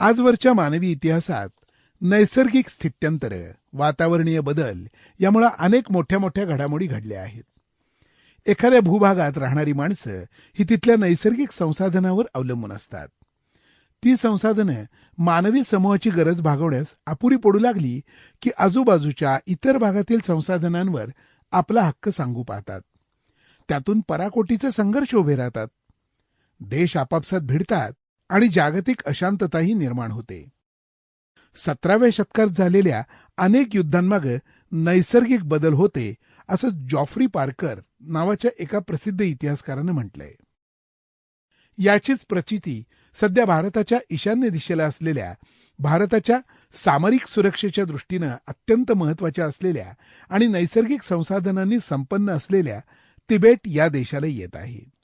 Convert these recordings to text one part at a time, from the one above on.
आजवरच्या मानवी इतिहासात नैसर्गिक स्थित्यंतर वातावरणीय बदल यामुळे अनेक मोठ्या मोठ्या घडामोडी घडल्या आहेत. एखाद्या भूभागात राहणारी माणसं ही तिथल्या नैसर्गिक संसाधनावर अवलंबून असतात. ती संसाधनं मानवी समूहाची गरज भागवण्यास अपुरी पडू लागली की आजूबाजूच्या इतर भागातील संसाधनांवर आपला हक्क सांगू पाहतात. त्यातून पराकोटीचे संघर्ष उभे राहतात. देश आपापसात भिडतात. आणि जागतिक अशांतताही निर्माण होते. सतराव्या शतकात झालेल्या अनेक युद्धांमागे नैसर्गिक बदल होते असं जॉफ्री पार्कर नावाच्या एका प्रसिद्ध इतिहासकारानं म्हटलंय. याचीच प्रचिती सध्या भारताच्या ईशान्य दिशेला असलेल्या भारताच्या सामरिक सुरक्षेच्या दृष्टीनं अत्यंत महत्त्वाच्या असलेल्या आणि नैसर्गिक संसाधनांनी संपन्न असलेल्या तिबेट या देशाला येत आहे.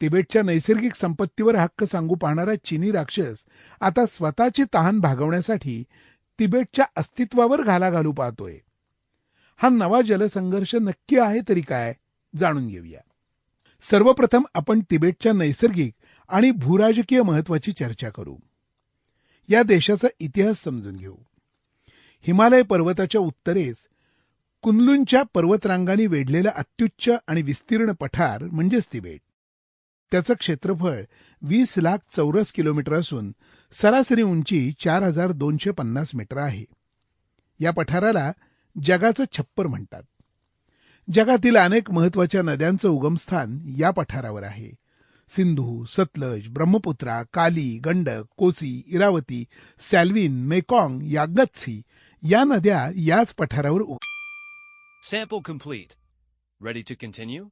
तिबेटच्या नैसर्गिक संपत्तीवर हक्क सांगू पाहणारा चिनी राक्षस आता स्वतःची तहान भागवण्यासाठी तिबेटच्या अस्तित्वावर घाला घालू पाहतोय. हा नवा जलसंघर्ष नक्की आहे तरी काय जाणून घेऊया. सर्वप्रथम आपण तिबेटच्या नैसर्गिक आणि भूराजकीय महत्वाची चर्चा करू. या देशाचा इतिहास समजून घेऊ. हिमालय पर्वताच्या उत्तरेस कुनलूनच्या पर्वतरांगांनी वेढलेलं अत्युच्च आणि विस्तीर्ण पठार म्हणजेच तिबेट. त्याचं क्षेत्रफळ वीस लाख चौरस किलोमीटर असून सरासरी उंची चार हजार दोनशे पन्नास मीटर आहे या पठाराला जगाचं छप्पर म्हणतात जगातील अनेक महत्त्वाच्या नद्यांचं उगमस्थान या पठारावर आहे सिंधू सतलज ब्रह्मपुत्रा काली गंडक कोसी इरावती सॅल्विन मेकॉंग यागत्सी या नद्या याच पठारावर उग- Sample complete. Ready to continue?